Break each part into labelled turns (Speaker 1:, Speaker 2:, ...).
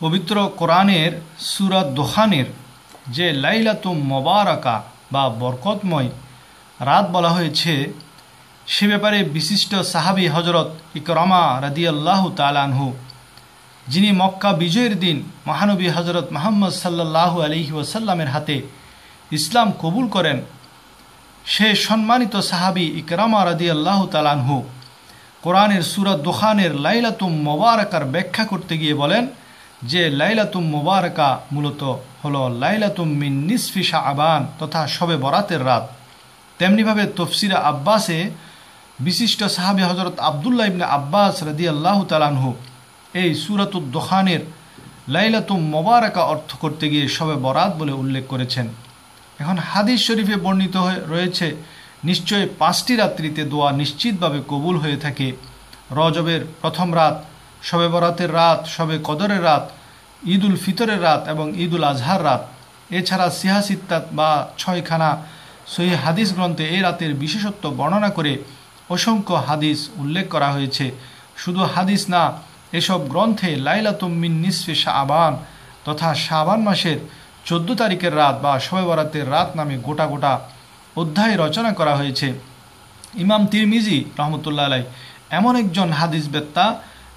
Speaker 1: পবিত্র কোরআনের সুরাত দোহানের যে লাইলাতুম মোবারকা বা বরকতময় রাত বলা হয়েছে, সে ব্যাপারে বিশিষ্ট সাহাবি হজরত ইকরমা রাদিয়াল্লাহ তালানহু যিনি মক্কা বিজয়ের দিন মহানবী হজরত মোহাম্মদ সাল্লাহু আলহি ওসাল্লামের হাতে ইসলাম কবুল করেন, সে সম্মানিত সাহাবি ইকরামা রাদি আল্লাহ তালানহু কোরআনের সুরত দোহানের লাইলাতুম মোবারকার ব্যাখ্যা করতে গিয়ে বলেন যে লাইলাতুম মোবারকা মূলত হলো লাইলাতুম মিন নিসফি আবান তথা শবে বরাতের রাত। তেমনিভাবে তফসিরা আব্বাসে বিশিষ্ট সাহাবি হজরত আবদুল্লাহ ইবনে আব্বাস রাদি আল্লাহ তালানহু এই সুরাতুদ দোখানের লাইলাতুম মোবারকা অর্থ করতে গিয়ে শবে বরাত বলে উল্লেখ করেছেন। এখন হাদিস শরীফে বর্ণিত হয়ে রয়েছে, নিশ্চয় পাঁচটি রাত্রিতে দোয়া নিশ্চিতভাবে কবুল হয়ে থাকে। রজবের প্রথম রাত শবে বরাতের রাত শবে কদরের রাত ঈদ উল ফিতরের রাত এবং ঈদ উল আজহার রাত, এছাড়া সিহাসিত্তাত বা ছয়খানা সহি হাদিস গ্রন্থে এই রাতের বিশেষত্ব বর্ণনা করে অসংখ্য হাদিস উল্লেখ করা হয়েছে। শুধু হাদিস না, এসব গ্রন্থে লাইলাতুম্মিন নিসফে শাহবান তথা শাহবান মাসের চোদ্দ তারিখের রাত বা শবে বরাতের রাত নামে গোটা গোটা অধ্যায় রচনা করা হয়েছে। ইমাম তিরমিজি রহমতুল্লাহ আলাই এমন একজন হাদিস বেত্তা,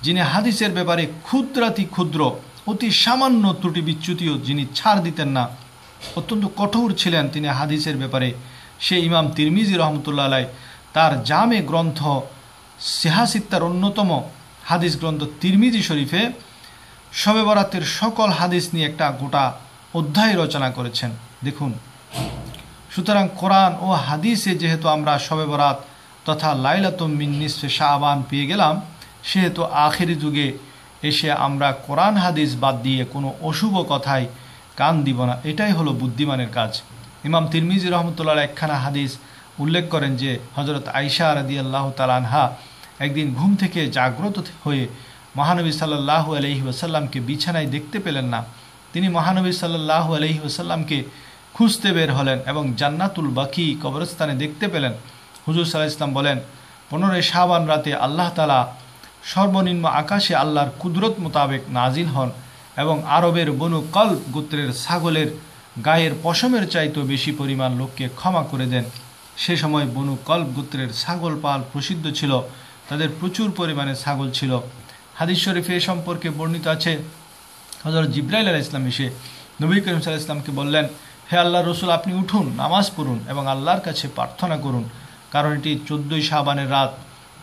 Speaker 1: যিনি হাদিসের ব্যাপারে ক্ষুদ্রাতি ক্ষুদ্র অতি সামান্য ত্রুটি বিচ্যুতিও যিনি ছাড় দিতেন না, অত্যন্ত কঠোর ছিলেন তিনি হাদিসের ব্যাপারে। সে ইমাম তিরমিজি রহমতুল্লাহ আলাই তার জামে গ্রন্থ সেহাসিত্তার অন্যতম হাদিস গ্রন্থ তিরমিজি শরীফে শবে বরাতের সকল হাদিস নিয়ে একটা গোটা অধ্যায় রচনা করেছেন। দেখুন, সুতরাং কোরআন ও হাদিসে যেহেতু আমরা শবে বরাত তথা লাইলাতুম মিন্নিসে শাহবান পেয়ে গেলাম, সেহেতু আখেরি যুগে এসে আমরা কোরআন হাদিস বাদ দিয়ে কোনো অশুভ কথায় কান দিব না। এটাই হলো বুদ্ধিমানের কাজ। ইমাম তিরমিজি রহমতুল্লাহ একখানা হাদিস উল্লেখ করেন যে হজরত আইসা রাদি আল্লাহ তালানহা একদিন ঘুম থেকে জাগ্রত হয়ে মহানবী সাল্লাহু আলহি ওসাল্লামকে বিছানায় দেখতে পেলেন না। তিনি মহানবী সাল্লাহু আলহি ওসাল্লামকে খুঁজতে বের হলেন এবং জান্নাতুল বাকি কবরস্থানে দেখতে পেলেন। হুজুর সাল্লাহ ইসলাম বলেন, পনেরোই শাহবান রাতে আল্লাহ তালা সর্বনিম্ন আকাশে আল্লাহর কুদরত মোতাবেক নাজিল হন এবং আরবের বনু কল গোত্রের ছাগলের গায়ের পশমের চাইতেও বেশি পরিমাণ লোককে ক্ষমা করে দেন। সে সময় বনু কল্প গোত্রের ছাগল পাল প্রসিদ্ধ ছিল। তাদের প্রচুর পরিমাণে ছাগল ছিল। হাদিস শরীফে এ সম্পর্কে বর্ণিত আছে। হজরত জিব্রাইল আলাহ ইসলাম এসে নবী করিম সাল্লাহ ইসলামকে বললেন, হে আল্লাহ রসুল, আপনি উঠুন, নামাজ পড়ুন এবং আল্লাহর কাছে প্রার্থনা করুন। কারণ এটি চোদ্দই শাহবানের রাত।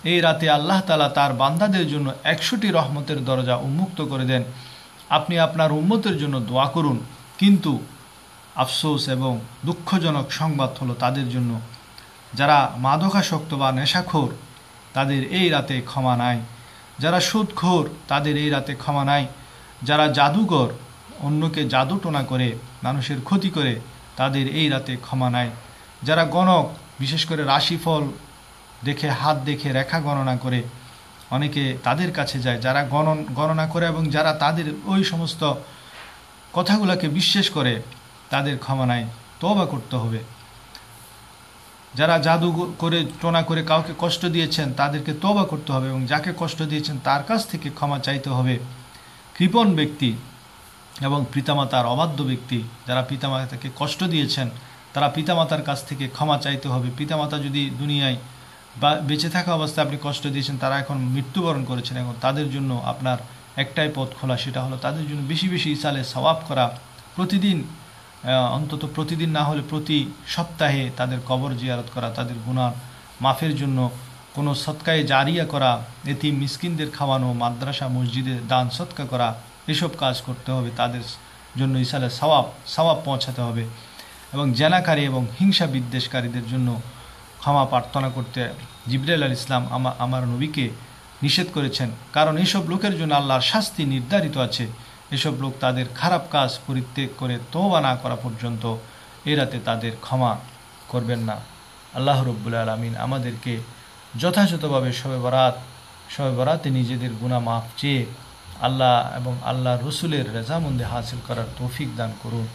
Speaker 1: এই রাতে আল্লাহ তালা তার বান্দাদের জন্য একশোটি রহমতের দরজা উন্মুক্ত করে দেন। আপনি আপনার উন্মতের জন্য দোয়া করুন, কিন্তু আফসোস এবং দুঃখজনক সংবাদ হলো তাদের জন্য। যারা মাদকাসক্ত বা নেশাখোর, তাদের এই রাতে ক্ষমা নাই। যারা সুদখোর, তাদের এই রাতে ক্ষমা নাই। যারা জাদুঘর অন্যকে জাদু টোনা করে, মানুষের ক্ষতি করে, তাদের এই রাতে ক্ষমা নাই। যারা গণক, বিশেষ করে রাশিফল দেখে, হাত দেখে, রেখা গণনা করে অনেকে তাদের কাছে যায়, যারা গণন, গণনা করে এবং যারা তাদের ওই সমস্ত কথাগুলোকে বিশ্বাস করে, তাদের ক্ষমা নাই তবা করতে হবে। যারা জাদু করে, টোনা করে কাউকে কষ্ট দিয়েছেন, তাদেরকে তবা করতে হবে এবং যাকে কষ্ট দিয়েছেন, তার কাছ থেকে ক্ষমা চাইতে হবে। কৃপণ ব্যক্তি এবং পিতামাতার অবাধ্য ব্যক্তি, যারা পিতামাতাকে কষ্ট দিয়েছেন, তারা পিতামাতার কাছ থেকে ক্ষমা চাইতে হবে। পিতামাতা যদি দুনিয়ায় বা বেঁচে থাকা অবস্থায় আপনি কষ্ট দিয়েছেন, তারা এখন মৃত্যুবরণ করেছেন, এখন তাদের জন্য আপনার একটাই পথ খোলা, সেটা হলো তাদের জন্য বেশি বেশি ইসালে সবাব করা। প্রতিদিন অন্তত প্রতিদিন না হলে প্রতি সপ্তাহে তাদের কবর জিয়ারত করা, তাদের গুণার মাফের জন্য কোনো সৎকায়ে জারিয়া করা এটি মিসকিনদের খাওয়ানো, মাদ্রাসা, মসজিদে দান, সৎকা করা, এসব কাজ করতে হবে, তাদের জন্য ইসালে সওয়াব সওয়াব পৌঁছাতে হবে। এবং জেনাকারী এবং হিংসা বিদ্বেষকারীদের জন্য ক্ষমা প্রার্থনা করতে জিবরাইল আল ইসলাম আমার নবীকে নিষেধ করেছেন। কারণ এইসব লোকের জন্য আল্লাহর শাস্তি নির্ধারিত আছে। এসব লোক তাদের খারাপ কাজ পরিত্যাগ করে তোবা না করা পর্যন্ত এ রাতে তাদের ক্ষমা করবেন না। আল্লাহ রব্বুল আলমিন আমাদেরকে যথাযথভাবে শবে বরাত শবে বরাতে নিজেদের গুণা মাফ চেয়ে আল্লাহ এবং আল্লাহ রসুলের রেজামন্দে হাসিল করার তৌফিক দান করুন।